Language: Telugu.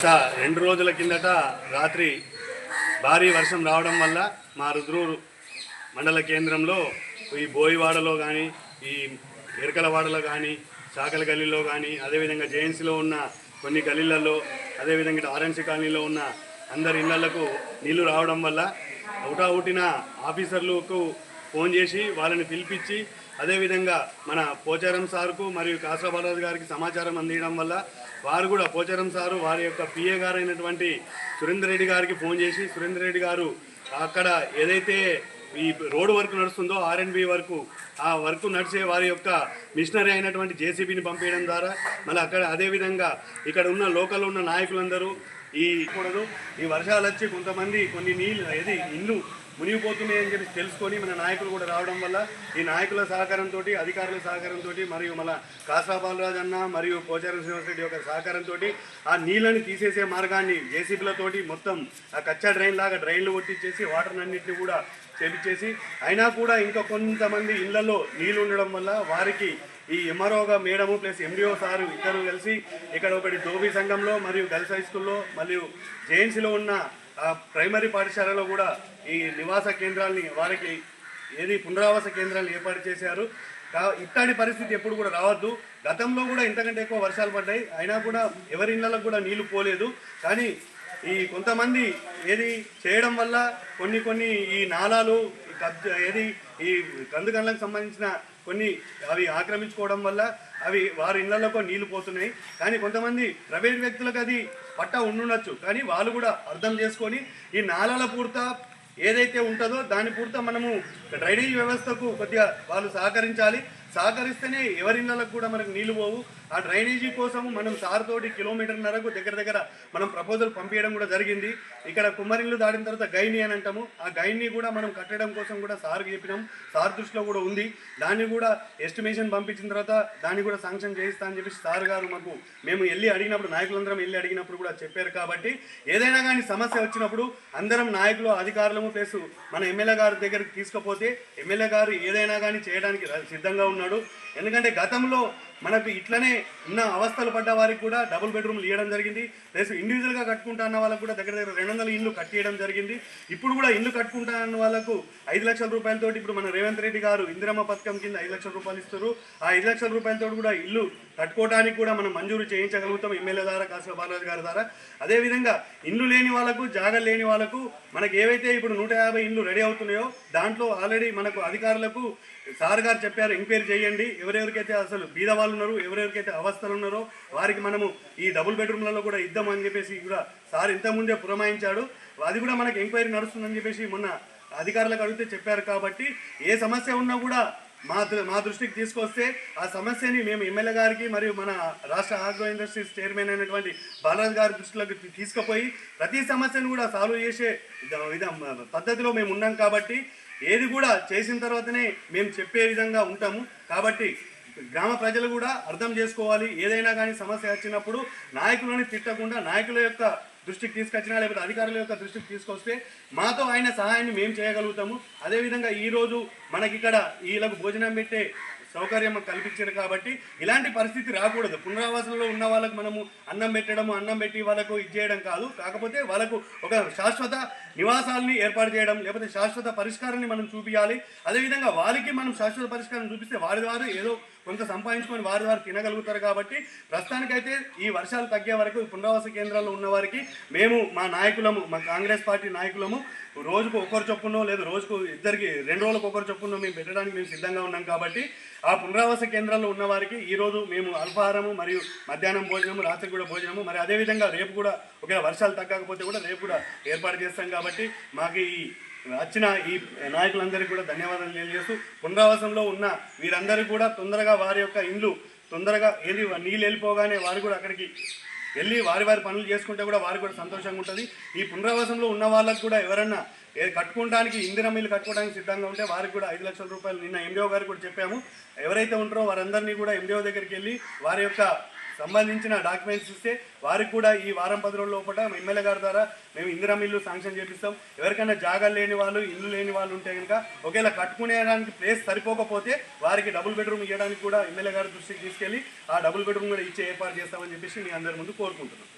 రెండు రోజుల కిందట రాత్రి భారీ వర్షం రావడం వల్ల మా రుద్రూరు మండల కేంద్రంలో ఈ బోయివాడలో కానీ ఈ ఎరకలవాడలో కానీ చాకల గల్లీలో కానీ అదేవిధంగా జేఎన్సీలో ఉన్న కొన్ని గల్లీలలో అదేవిధంగా ఆర్ఎన్సీ కాలనీలో ఉన్న అందరి ఇళ్ళకు నీళ్ళు రావడం వల్ల ఊటిన ఆఫీసర్లకు ఫోన్ చేసి వాళ్ళని పిలిపించి అదేవిధంగా మన పోచారం సార్కు మరియు కాసరాబాలాజు గారికి సమాచారం అందించడం వల్ల వారు కూడా పోచారం సారు వారి యొక్క పిఏ గారైనటువంటి సురేందర్ రెడ్డి గారికి ఫోన్ చేసి సురేందర్ రెడ్డి గారు అక్కడ ఏదైతే ఈ రోడ్డు వర్క్ నడుస్తుందో ఆర్ఎన్బి వరకు ఆ వర్క్ నడిచే వారి యొక్క మిషనరీ అయినటువంటి జేసీబీని పంపించడం ద్వారా మళ్ళీ అక్కడ అదేవిధంగా ఇక్కడ ఉన్న లోకల్ ఉన్న నాయకులందరూ ఈ కూడదు. ఈ వర్షాలు వచ్చి కొంతమంది కొన్ని నీళ్ళు ఏది ఇల్లు మునిగిపోతున్నాయి అని చెప్పి తెలుసుకొని మన నాయకులు కూడా రావడం వల్ల ఈ నాయకుల సహకారంతో అధికారుల సహకారంతో మరియు మన కాసా బాలరాజు అన్న మరియు పోచారం శ్రీనివాసరెడ్డి యొక్క సహకారంతో ఆ నీళ్ళని తీసేసే మార్గాన్ని జేసీబీలతోటి మొత్తం ఆ కచ్చా డ్రైన్ లాగా డ్రైన్లు కొట్టించేసి వాటర్ అన్నింటినీ కూడా చేపించేసి అయినా కూడా ఇంకా కొంతమంది ఇళ్ళలో నీళ్ళు ఉండడం వల్ల వారికి ఈ ఎంఆర్ఓగా మేడము ప్లస్ ఎండిఓ సారు ఇద్దరు కలిసి ఇక్కడ ఒకటి దోబీ సంఘంలో మరియు గర్ల్స్ హై స్కూల్లో మరియు జేఎన్సీలో ఉన్న ప్రైమరీ పాఠశాలలో కూడా ఈ నివాస కేంద్రాలని వారికి ఏది పునరావాస కేంద్రాలను ఏర్పాటు చేశారు. కా- ఇట్లాంటి పరిస్థితి ఎప్పుడు కూడా రావద్దు. గతంలో కూడా ఇంతకంటే ఎక్కువ వర్షాలు పడ్డాయి. అయినా కూడా ఎవరి ఇళ్ళలో కూడా నీళ్ళు పోలేదు. కానీ ఈ కొంతమంది ఏది చేయడం వల్ల కొన్ని కొన్ని ఈ నాలాలు ఏది ఈ కందుకన్లకు సంబంధించిన కొన్ని అవి ఆక్రమించుకోవడం వల్ల అవి వారి ఇళ్ళలోకి నీళ్ళు పోతున్నాయి. కానీ కొంతమంది ప్రైవేట్ వ్యక్తులకు అది పట్ట ఉండుండొచ్చు. కానీ వాళ్ళు కూడా అర్థం చేసుకొని ఈ నాళాల పూర్త ఏదైతే ఉంటుందో దాని పూర్త మనము డ్రైనేజ్ వ్యవస్థకు కొద్దిగా వాళ్ళు సహకరించాలి. సహకరిస్తేనే ఎవరి ఇళ్ళకు కూడా మనకు నీళ్ళు పోవు. ఆ డ్రైనేజీ కోసము మనం సార్ తోటి కిలోమీటర్న్నరకు దగ్గర దగ్గర మనం ప్రపోజల్ పంపించడం కూడా జరిగింది. ఇక్కడ కుమ్మరిల్లు దాటిన తర్వాత గైని అని అంటాము. ఆ గైని కూడా మనం కట్టడం కోసం కూడా సార్కి చెప్పినాం. సార్ దృష్టిలో కూడా ఉంది. దాన్ని కూడా ఎస్టిమేషన్ పంపించిన తర్వాత దాన్ని కూడా శాంక్షన్ చేయిస్తా అని చెప్పి సార్ గారు మాకు మేము వెళ్ళి అడిగినప్పుడు నాయకులందరం వెళ్ళి అడిగినప్పుడు కూడా చెప్పారు కాబట్టి ఏదైనా కానీ సమస్య వచ్చినప్పుడు అందరం నాయకులు అధికారులము ప్లస్ మన ఎమ్మెల్యే గారి దగ్గరికి లేకపోతే ఎమ్మెల్యే గారు ఏదైనా కానీ చేయడానికి సిద్ధంగా ఉన్నాడు. ఎందుకంటే గతంలో మనకు ఇట్లనే ఉన్న అవస్థలు పడ్డ వారికి కూడా డబుల్ బెడ్రూమ్లు ఇవ్వడం జరిగింది. ప్లస్ ఇండివిజువల్గా కట్టుకుంటా అన్న వాళ్ళకు కూడా దగ్గర దగ్గర రెండు వందల ఇల్లు కట్టేయడం జరిగింది. ఇప్పుడు కూడా ఇల్లు కట్టుకుంటా అన్న వాళ్ళకు ఐదు లక్షల రూపాయలతో ఇప్పుడు మన రేవంత్ రెడ్డి గారు ఇందిరమ్మ పథకం కింద ఐదు లక్షల రూపాయలు ఇస్తారు. ఆ ఐదు లక్షల రూపాయలతో కూడా ఇల్లు కట్టుకోవడానికి కూడా మనం మంజూరు చేయించగలుగుతాం ఎమ్మెల్యే ద్వారా కాసుల బాలరాజు గారి ద్వారా. అదేవిధంగా ఇల్లు లేని వాళ్ళకు జాగ లేని వాళ్ళకు మనకి ఏవైతే ఇప్పుడు నూట యాభై ఇల్లు రెడీ అవుతున్నాయో దాంట్లో ఆల్రెడీ మనకు అధికారులకు సార్ గారు చెప్పారు ఎంక్వైరీ చేయండి. ఎవరెవరికైతే అసలు బీద వాళ్ళు ఉన్నారు ఎవరెవరికైతే అవస్థలు ఉన్నారో వారికి మనము ఈ డబుల్ బెడ్రూమ్లలో కూడా ఇద్దామని చెప్పేసి కూడా సార్ ఇంతకుముందే పురమాయించాడు. అది కూడా మనకి ఎంక్వైరీ నడుస్తుందని చెప్పేసి మొన్న అధికారులకు అడిగితే చెప్పారు కాబట్టి ఏ సమస్య ఉన్నా కూడా మా దృ- మా దృష్టికి తీసుకొస్తే ఆ సమస్యని మేము ఎమ్మెల్యే గారికి మరియు మన రాష్ట్ర ఆగ్రో ఇండస్ట్రీస్ చైర్మన్ అయినటువంటి బాలరాజు గారి దృష్టిలోకి తీసుకుపోయి ప్రతి సమస్యను కూడా సాల్వ్ చేసే పద్ధతిలో మేము ఉన్నాం కాబట్టి ఏది కూడా చేసిన తర్వాతనే మేము చెప్పే విధంగా ఉంటాము. కాబట్టి గ్రామ ప్రజలు కూడా అర్థం చేసుకోవాలి. ఏదైనా కానీ సమస్య వచ్చినప్పుడు నాయకులని తిట్టకుండా నాయకుల యొక్క దృష్టికి తీసుకొచ్చినా లేకపోతే అధికారుల యొక్క దృష్టికి తీసుకొస్తే మాతో ఆయన సహాయాన్ని మేము చేయగలుగుతాము. అదేవిధంగా ఈరోజు మనకి ఇక్కడ వీళ్ళకు భోజనం పెట్టే సౌకర్యం కల్పించారు కాబట్టి ఇలాంటి పరిస్థితి రాకూడదు. పునరావాసంలో ఉన్న వాళ్ళకు మనము అన్నం పెట్టడము అన్నం పెట్టి వాళ్ళకు ఇది చేయడం కాదు. కాకపోతే వాళ్ళకు ఒక శాశ్వత నివాసాలని ఏర్పాటు చేయడం లేకపోతే శాశ్వత పరిష్కారాన్ని మనం చూపించాలి అదేవిధంగా వారికి మనం శాశ్వత పరిష్కారం చూపిస్తే వారి ద్వారా ఏదో కొంత సంపాదించుకొని వారి వారు తినగలుగుతారు కాబట్టి ప్రస్తుతానికైతే ఈ వర్షాలు తగ్గే వరకు పునరావాస కేంద్రాల్లో ఉన్న వారికి మేము మా నాయకులము మా కాంగ్రెస్ పార్టీ నాయకులము రోజుకు ఒకరు చొప్పునో లేదా రోజుకు ఇద్దరికి రెండు రోజులకు ఒకరు చొప్పునో మేము పెట్టడానికి మేము సిద్ధంగా ఉన్నాం కాబట్టి ఆ పునరావాస కేంద్రాల్లో ఉన్న వారికి ఈరోజు మేము అల్పాహారము మరియు మధ్యాహ్నం భోజనము రాత్రి కూడా భోజనము మరి అదేవిధంగా రేపు కూడా ఒకవేళ వర్షాలు తగ్గకపోతే కూడా రేపు కూడా ఏర్పాటు చేస్తాం కాబట్టి మాకు ఈ వచ్చిన ఈ నాయకులందరికీ కూడా ధన్యవాదాలు తెలియజేస్తూ పునరావాసంలో ఉన్న వీరందరూ కూడా తొందరగా వారి యొక్క ఇండ్లు తొందరగా ఏది నీళ్ళు వెళ్ళిపోగానే వారు కూడా అక్కడికి వెళ్ళి వారి వారి పనులు చేసుకుంటే కూడా వారికి కూడా సంతోషంగా ఉంటుంది. ఈ పునరావాసంలో ఉన్న వాళ్ళకు కూడా ఎవరన్నా ఏది కట్టుకోవడానికి ఇందిరా మిల్లు కట్టుకోవడానికి సిద్ధంగా ఉంటే వారికి కూడా ఐదు లక్షల రూపాయలు నిన్న ఎండిఓ గారికి కూడా చెప్పాము. ఎవరైతే ఉంటారో వారందరినీ కూడా ఎండిఓ దగ్గరికి వెళ్ళి వారి యొక్క సంబంధించిన డాక్యుమెంట్స్ ఇస్తే వారికి కూడా ఈ వారం పది రోజుల లోపల ఎమ్మెల్యే గారి ద్వారా మేము ఇందిరా ఇల్లు శాంక్షన్ చేపిస్తాం. ఎవరికైనా జాగా లేని వాళ్ళు ఇల్లు లేని వాళ్ళు ఉంటే కనుక ఒకవేళ కట్టుకునేదానికి ప్లేస్ సరిపోకపోతే వారికి డబుల్ బెడ్రూమ్ ఇవ్వడానికి కూడా ఎమ్మెల్యే గారి దృష్టికి తీసుకెళ్ళి ఆ డబుల్ బెడ్రూమ్ కూడా ఇచ్చే ఏర్పాటు చేస్తామని చెప్పేసి మీ అందరి ముందు కోరుకుంటున్నాం.